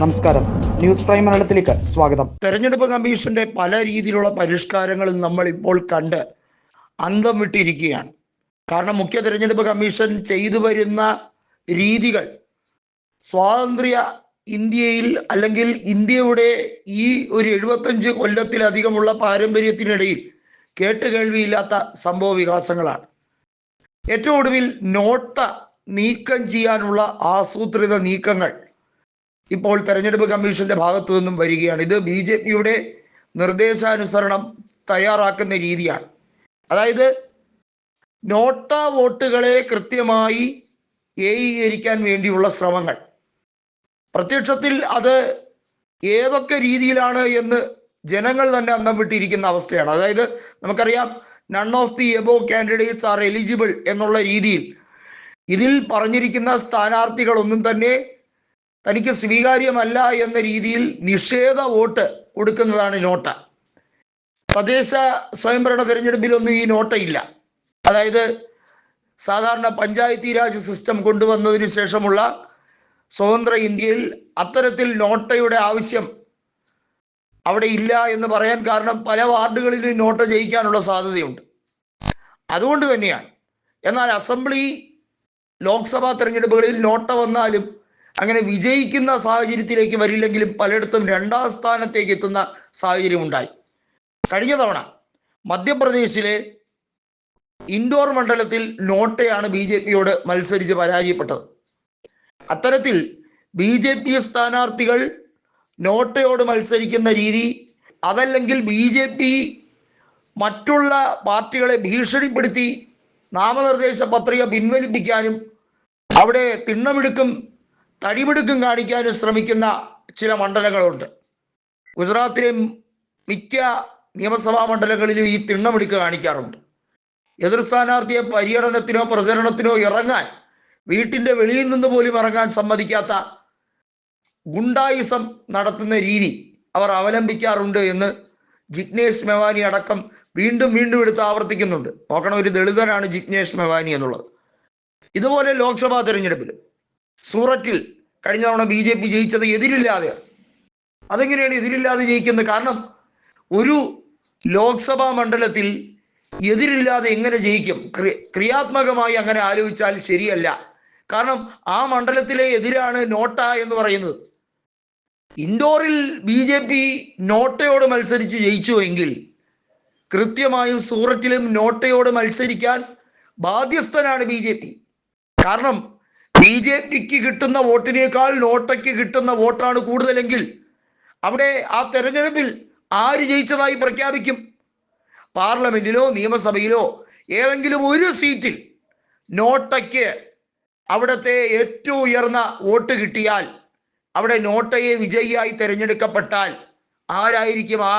നമസ്കാരം. News prime മലയാളത്തിലേക്ക് സ്വാഗതം. തെരഞ്ഞെടുപ്പ് കമ്മീഷന്റെ പല രീതിയിലുള്ള പരിഷ്കാരങ്ങൾ നമ്മൾ ഇപ്പോൾ കണ്ട് അന്തം വിട്ടിരിക്കുകയാണ്. കാരണം മുഖ്യ തെരഞ്ഞെടുപ്പ് കമ്മീഷൻ ചെയ്തു വരുന്ന രീതികൾ സ്വാതന്ത്ര്യ ഇന്ത്യയിൽ അല്ലെങ്കിൽ ഇന്ത്യയുടെ ഈ ഒരു എഴുപത്തഞ്ച് കൊല്ലത്തിലധികമുള്ള പാരമ്പര്യത്തിനിടയിൽ കേട്ടുകേൾവിയില്ലാത്ത സംഭവ വികാസങ്ങളാണ്. ഏറ്റവും ഒടുവിൽ നോട്ട നീക്കം ചെയ്യാനുള്ള ആസൂത്രിത നീക്കങ്ങൾ ഇപ്പോൾ തെരഞ്ഞെടുപ്പ് കമ്മീഷന്റെ ഭാഗത്തു നിന്നും വരികയാണ്. ഇത് ബി ജെ പിയുടെ നിർദ്ദേശാനുസരണം തയ്യാറാക്കുന്ന രീതിയാണ്. അതായത് നോട്ട വോട്ടുകളെ കൃത്യമായി ഏകീകരിക്കാൻ വേണ്ടിയുള്ള ശ്രമങ്ങൾ. പ്രത്യക്ഷത്തിൽ അത് ഏതൊക്കെ രീതിയിലാണ് എന്ന് ജനങ്ങൾ തന്നെ അന്തം വിട്ടിരിക്കുന്ന അവസ്ഥയാണ്. അതായത് നമുക്കറിയാം none of the above candidates are eligible എന്നുള്ള രീതിയിൽ ഇതിൽ പറഞ്ഞിരിക്കുന്ന സ്ഥാനാർത്ഥികളൊന്നും തന്നെ തനിക്ക് സ്വീകാര്യമല്ല എന്ന രീതിയിൽ നിഷേധ വോട്ട് കൊടുക്കുന്നതാണ് നോട്ട. തദ്ദേശ സ്വയംഭരണ തെരഞ്ഞെടുപ്പിലൊന്നും ഈ നോട്ട ഇല്ല. അതായത് സാധാരണ പഞ്ചായത്തി രാജ് സിസ്റ്റം കൊണ്ടുവന്നതിന് ശേഷമുള്ള സ്വതന്ത്ര ഇന്ത്യയിൽ അത്തരത്തിൽ നോട്ടയുടെ ആവശ്യം അവിടെ ഇല്ല എന്ന് പറയാൻ കാരണം പല വാർഡുകളിലും നോട്ട ജയിക്കാനുള്ള സാധ്യതയുണ്ട്. അതുകൊണ്ട് തന്നെയാണ്. എന്നാൽ അസംബ്ലി ലോക്സഭാ തെരഞ്ഞെടുപ്പുകളിൽ നോട്ട വന്നാലും അങ്ങനെ വിജയിക്കുന്ന സാഹചര്യത്തിലേക്ക് വരില്ലെങ്കിലും പലയിടത്തും രണ്ടാം സ്ഥാനത്തേക്ക് എത്തുന്ന സാഹചര്യം ഉണ്ടായി കഴിഞ്ഞ തവണ മധ്യപ്രദേശിലെ ഇൻഡോർ മണ്ഡലത്തിൽ നോട്ടയാണ് ബി ജെ പിയോട് മത്സരിച്ച് പരാജയപ്പെട്ടത്. അത്തരത്തിൽ ബി ജെ പി സ്ഥാനാർത്ഥികൾ നോട്ടയോട് മത്സരിക്കുന്ന രീതി അതല്ലെങ്കിൽ ബി ജെ പി മറ്റുള്ള പാർട്ടികളെ ഭീഷണിപ്പെടുത്തി നാമനിർദ്ദേശ പത്രിക പിൻവലിപ്പിക്കാനും അവിടെ തിണ്ണമിടുക്കും തടിമിടുക്കും കാണിക്കാനും ശ്രമിക്കുന്ന ചില മണ്ഡലങ്ങളുണ്ട്. ഗുജറാത്തിലെ മിക്ക നിയമസഭാ മണ്ഡലങ്ങളിലും ഈ തിണ്ണമിടുക്ക് കാണിക്കാറുണ്ട്. എതിർ സ്ഥാനാർത്ഥിയെ പര്യടനത്തിനോ പ്രചരണത്തിനോ ഇറങ്ങാൻ വീട്ടിന്റെ വെളിയിൽ നിന്ന് പോലും ഇറങ്ങാൻ സമ്മതിക്കാത്ത ഗുണ്ടായിസം നടത്തുന്ന രീതി അവർ അവലംബിക്കാറുണ്ട് എന്ന് ജിഗ്നേഷ് മെവാനി അടക്കം വീണ്ടും വീണ്ടും എടുത്ത് ആവർത്തിക്കുന്നുണ്ട്. നോക്കണം ഒരു ദളിതനാണ് ജിഗ്നേഷ് മെവാനി എന്നുള്ളത്. ഇതുപോലെ ലോക്സഭാ തെരഞ്ഞെടുപ്പിൽ സൂററ്റിൽ കഴിഞ്ഞ തവണ ബി ജെ പി ജയിച്ചത് എതിരില്ലാതെ. അതെങ്ങനെയാണ് എതിരില്ലാതെ ജയിക്കുന്നത്? കാരണം ഒരു ലോക്സഭാ മണ്ഡലത്തിൽ എതിരില്ലാതെ എങ്ങനെ ജയിക്കും? ക്രി- ക്രിയാത്മകമായി അങ്ങനെ ആലോചിച്ചാൽ ശരിയല്ല. കാരണം ആ മണ്ഡലത്തിലെ എതിരാണ് നോട്ട എന്ന് പറയുന്നത്. ഇൻഡോറിൽ ബി ജെ പി നോട്ടയോട് മത്സരിച്ച് ജയിച്ചുവെങ്കിൽ കൃത്യമായും സൂററ്റിലും നോട്ടയോട് മത്സരിക്കാൻ ബാധ്യസ്ഥനാണ് ബി കാരണം ബി ജെ പിക്ക് കിട്ടുന്ന വോട്ടിനേക്കാൾ നോട്ടയ്ക്ക് കിട്ടുന്ന വോട്ടാണ് കൂടുതലെങ്കിൽ അവിടെ ആ തെരഞ്ഞെടുപ്പിൽ ആര് ജയിച്ചതായി പ്രഖ്യാപിക്കും? പാർലമെന്റിലോ നിയമസഭയിലോ ഏതെങ്കിലും ഒരു സീറ്റിൽ നോട്ടയ്ക്ക് അവിടുത്തെ ഏറ്റവും ഉയർന്ന വോട്ട് കിട്ടിയാൽ അവിടെ നോട്ടയെ വിജയിയായി തിരഞ്ഞെടുക്കപ്പെട്ടാൽ ആരായിരിക്കും ആ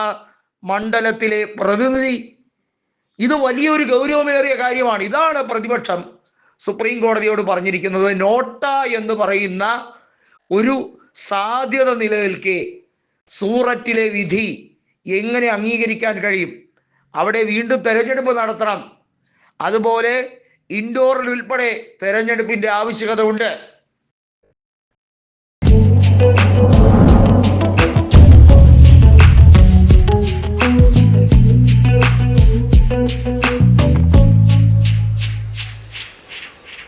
മണ്ഡലത്തിലെ പ്രതിനിധി? ഇത് വലിയൊരു ഗൗരവമേറിയ കാര്യമാണ്. ഇതാണ് പ്രതിപക്ഷം. സുപ്രീം കോടതിയോട് പറഞ്ഞിരിക്കുന്നത് നോട്ട എന്ന് പറയുന്ന ഒരു സാധ്യത നിലനിൽക്കെ സൂറത്തിലെ വിധി എങ്ങനെ അംഗീകരിക്കാൻ കഴിയും? അവിടെ വീണ്ടും തെരഞ്ഞെടുപ്പ് നടത്തണം. അതുപോലെ ഇൻഡോറിൽ ഉൾപ്പെടെ തെരഞ്ഞെടുപ്പിന്റെ ആവശ്യകത ഉണ്ട്.